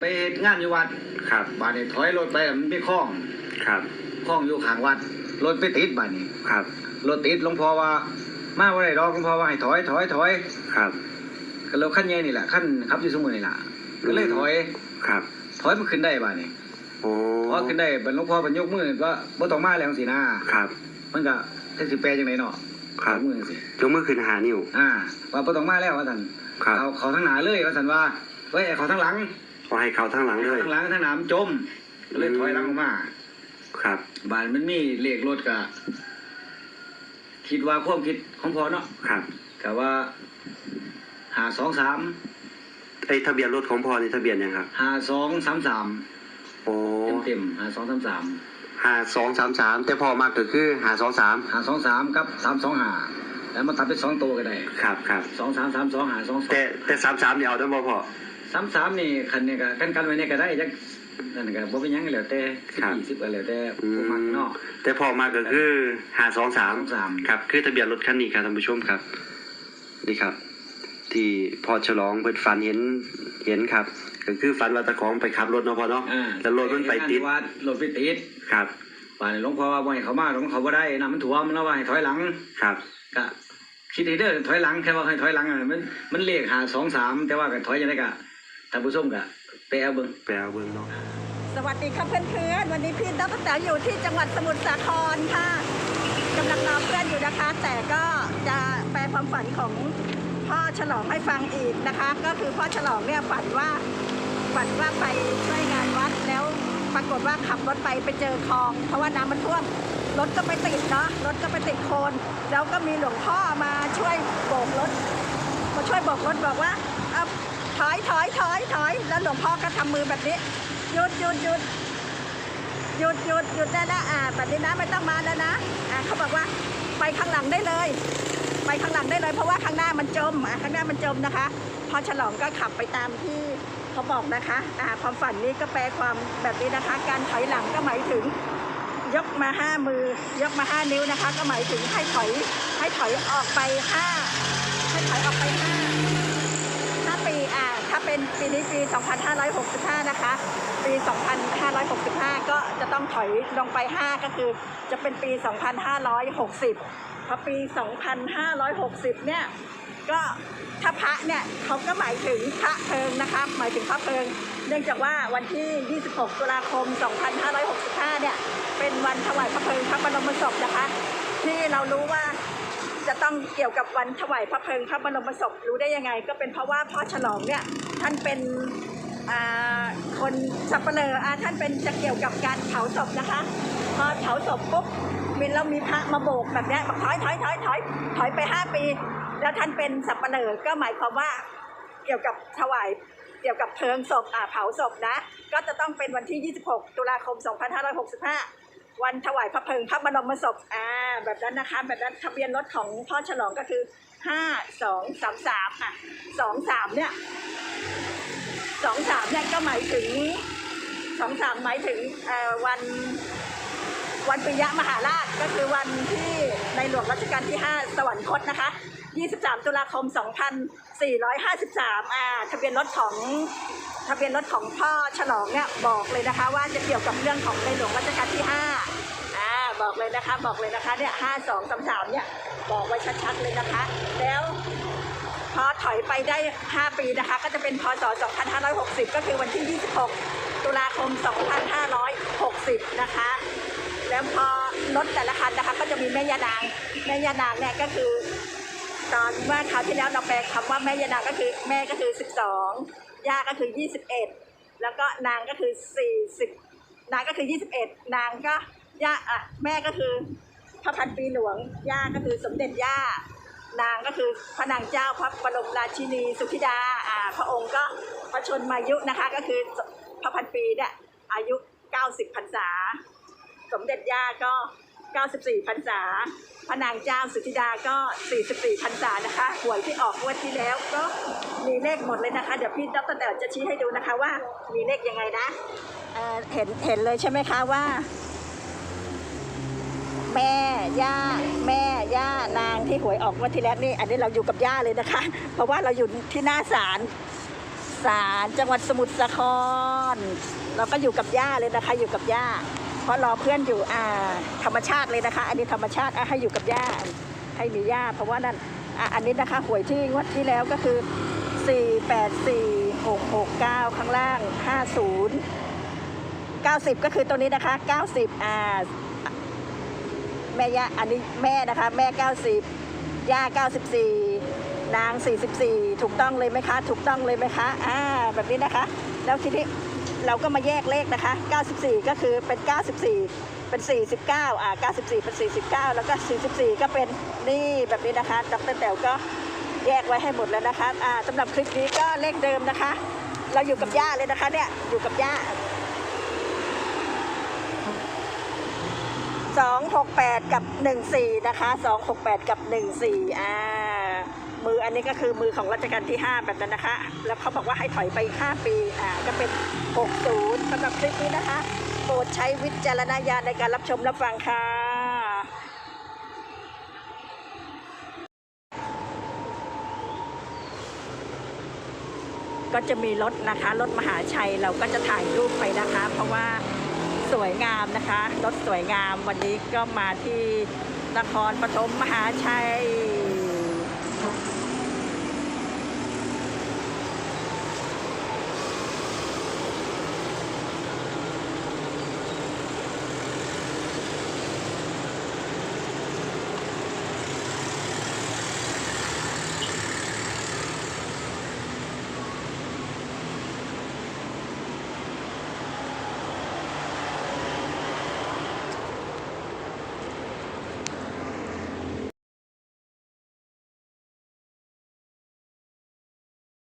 ไปเฮ็ดงานอยู่วัดครับ บาดนี้ถอยรถไปแล้วมันมีคลองครับ คลองอยู่ข้างวัด รถไปติดบาดนี้ครับ รถติดหลวงพ่อว่า มาบ่ได้ดอกหลวงพ่อว่าให้ถอยถอยถอยครับ ก็รถคันใหญ่นี่แหละคันขับอยู่ซุมื้อนี่ล่ะก็เลยถอย ครับ ถอยมันขึ้นได้บาดนี้โอ้พอขึ้นได้บัดหลวงพ่อเพิ่นยกมือว่าบ่ต้องมาแล้วจังซี่นะครับ มันก็จักสิแปลจังไดเนาะครับยกมือจังซี่ยกมือขึ้นหานิ้วอ่า ว่าบ่ต้องมาแล้วว่าซั่นครับเอาเขาทั้งหน้าเลยว่าซั่นว่าไว้เขาทั้งหลัง ขอให้เขาทั้งหลังเลยทั้งหลังทั้งหน้ามันจมก็เลยถอยหลังออกมาครับ บ้านมันมีเลขรถก็คิดว่าความคิดของพ่อเนาะครับก็ว่าหาสองสามไอ้ทะเบียนรถของพ่อนี่ทะเบียนยังครับหาสองสามสามโอ้เต็มเต็มหาสองสามสามห้าสองสามสามแต่พ่อมากก็คือห้าสองสามหาสองสามกับสามสองหาแล้วมาตัดเป็นสองตัวก็ได้ครับครับสองสามสามสองหาสองสองแต่แต่สามสามเนี่ยเอาได้บ่พ่อ สามสามนี่คันเนี่ยก็กันกันไว้เนี่ยก็ได้จักนั่นก็บ่เป็นหยังก็แล้วแต่สิบครับ ยี่สิบก็แล้วแต่อืผู้มักมเนาะ แต่พ่อมากก็คือห้าสองสามสามครับคือทะเบียนรถคันนี้ครับท่านผู้ชมครับนี่ครับ ที่พ่อฉลองเปิดฝันเห็นเห็นครับ ก็คือฝันว่าตะของไปขับรถเนาะพ่อเนาะอ่าแล้วรถมันไปติดวัดรถไปติดครับป่านนี้หลวงพ่อว่าบ่ให้เขามาหลวงเขาบ่ได้น้ำมันท่วมแล้วว่าให้ถอยหลังครับ ก็คิดให้เด้อถอยหลังแค่ว่าให้ถอยหลังอะมันมันเลขหาสองสามแต่ว่าก็ถอยยังไงก็ ท่านผู้ชมก็ไปเอาเบิ่งไปเอาเบิ่งเนาะสวัสดีค่ะเพื่อนๆ วันนี้พี่ดรแต๋วอยู่ที่จังหวัดสมุทรสาครค่ะกำลังรอเพื่อนอยู่นะคะ แต่ก็จะแปลความฝันของพ่อฉลองให้ฟังอีกนะคะ ก็คือพ่อฉลองเนี่ยฝันว่าฝันว่าไปช่วยงานวัดแล้วปรากฏว่าขับรถไปไปเจอคลอง เพราะว่าน้ำมันท่วมรถก็ไปติดเนาะรถก็ไปติดโคลนแล้วก็มีหลวงพ่อมาช่วยโบกรถมาช่วยบอกรถบอกว่าเอา ถอยถอยถอยถอยแล้วหลวงพ่อก็ทำมือแบบนี้หยุดหยุดหยุดหยุดหยุดหยุดได้แล้วอ่าแบบนี้นะไม่ต้องมาแล้วนะอ่าเขาบอกว่าไปข้างหลังได้เลย ไปข้างหลังได้เลย เพราะว่าข้างหน้ามันจมอ่าข้างหน้ามันจมนะคะ พอฉลองก็ขับไปตามที่เขาบอกนะคะอ่าความฝันนี้ก็แปลความแบบนี้นะคะ การถอยหลังก็หมายถึงยกมาห้ามือยกมาห้านิ้วนะคะ ก็หมายถึงให้ถอยให้ถอยออกไปห้าให้ถอยออกไปห้า เป็นปีนี้ปี 2565 นะคะ ปี 2565 ก็จะต้องถอยลงไป 5 ก็คือจะเป็นปี 2560 พอปี 2560 เนี่ย ก็ถ้าพระเนี่ยเขาก็หมายถึงพระเพลิงนะคะหมายถึงพระเพลิง เนื่องจากว่าวันที่ 26 ตุลาคม 2565 เนี่ย เป็นวันถวายพระเพลิงพระบรมศพนะคะ ที่เรารู้ว่าจะต้องเกี่ยวกับวันถวายพระเพลิงพระบรมศพรู้ได้ยังไง ก็เป็นเพราะว่าพ่อฉลองเนี่ย ท่านเป็นคนสับเปลออ่าท่านเป็นจะเกี่ยวกับการเผาศพนะคะ พอเผาศพปุ๊บมีเรามีพระมาโบกแบบนี้บอกถอยถอยถอยถอยถอยไปห้าปี แล้วท่านเป็นสับเปลอก็หมายความว่าเกี่ยวกับถวายเกี่ยวกับเพลิงศพอ่าเผาศพนะ ก็จะต้องเป็นวันที่ 26 ตุลาคม 2565 วันถวายพระเพลิงพระบรมศพอ่าแบบนั้นนะคะ แบบนั้นทะเบียนรถของพ่อฉลองก็คือ 5 2 3 3อะ2 3เนี่ย 2 3เนี่ยก็หมายถึง2 3หมายถึงวันวันปิยมหาราชก็คือวันที่ในหลวงรัชกาลที่ 5 สวรรคตนะคะ 23 ตุลาคม 2453 อ่า ทะเบียนรถของทะเบียนรถของพ่อฉลองเนี่ยบอกเลยนะคะ ว่าจะเกี่ยวกับเรื่องของในหลวงรัชกาลที่ 5 อ่า บอกเลยนะคะ บอกเลยนะคะ เนี่ย 5 2 3 3 เนี่ย บอกไว้ชัดๆเลยนะคะ แล้ว พอถอยไปได้ 5 ปีนะคะ ก็จะเป็นพศ 2560 ก็คือวันที่ 26 ตุลาคม 2560 นะคะ แล้วพอรถแต่ละคันนะคะ ก็จะมีแม่ยานาง แม่ยานางเนี่ยก็คือ ตอนเมื่อคราวที่แล้วเราแปลคำว่าแม่ยานางก็คือแม่ก็คือ 12 ย่าก็คือ 21 แล้วก็นางก็คือ 40 นางก็คือ 21 นางก็ย่าอะแม่ก็คือพระพันปีหลวง ย่าก็คือสมเด็จย่า นางก็คือพระนางเจ้าพระบรมราชินีสุธิดาอ่าพระองค์ก็พระชนมายุนะคะก็คือพระพันปีเนี่ยอายุ 90พรรษา สมเด็จย่าก็ 94พรรษา พระนางเจ้าสุธิดาก็ 44พรรษานะคะหวยที่ออกงวดที่แล้วก็มีเลขหมดเลยนะคะ เดี๋ยวพี่ดรแต่จะชี้ให้ดูนะคะว่ามีเลขยังไงนะเเห็นเห็นเลยใช่ไหมคะว่า แม่ย่าแม่ย่านางที่หวยออกงวดที่แล้วนี่ อันนี้เราอยู่กับย่าเลยนะคะ เพราะว่าเราอยู่ที่หน้าศาลศารจังหวัดสมุทรสาคร เราก็อยู่กับย่าเลยนะคะ อยู่กับย่าเพราะรอเพื่อนอยู่อ่าธรรมชาติเลยนะคะ อันนี้ธรรมชาติให้อยู่กับย่าให้มีย่าเพราะว่านั่นอันนี้นะคะหวยที่งวดที่แล้วก็คือ 4 8 4 6 6 9 ข้างล่าง 50 90 ก็คือตัวนี้นะคะ 90อ่า แม่ย่าอันนี้แม่นะคะ แม่ 90 ย่า 94 นาง 44 ถูกต้องเลยไหมคะ ถูกต้องเลยไหมคะ อ่า แบบนี้นะคะ แล้วทีนี้เราก็มาแยกเลขนะคะ 94 ก็คือเป็น 94 เป็น 49 อ่า 94 เป็น 49 แล้วก็ 44 ก็เป็นนี่แบบนี้นะคะดรแต๋วก็แยกไว้ให้หมดแล้วนะคะ อ่าสำหรับคลิปนี้ก็เลขเดิมนะคะ เราอยู่กับย่าเลยนะคะเนี่ย อยู่กับย่า สองหกแปดกับหนึ่งสี่นะคะสองหกแปดกับหนึ่งสี่อ่า มืออันนี้ก็คือมือของรัชกาลที่ห้าแบบนั้นนะคะ แล้วเขาบอกว่าให้ถอยไปอีกห้าปี อ่า ก็เป็นหกศูนย์สำหรับคลิปนี้นะคะ โปรดใช้วิจารณญาณในการรับชมรับฟังค่ะ ก็จะมีรถนะคะ รถมหาชัยเราก็จะถ่ายรูปไปนะคะ เพราะว่า สวยงามนะคะรถสวยงามวันนี้ก็มาที่นครปฐมมหาชัย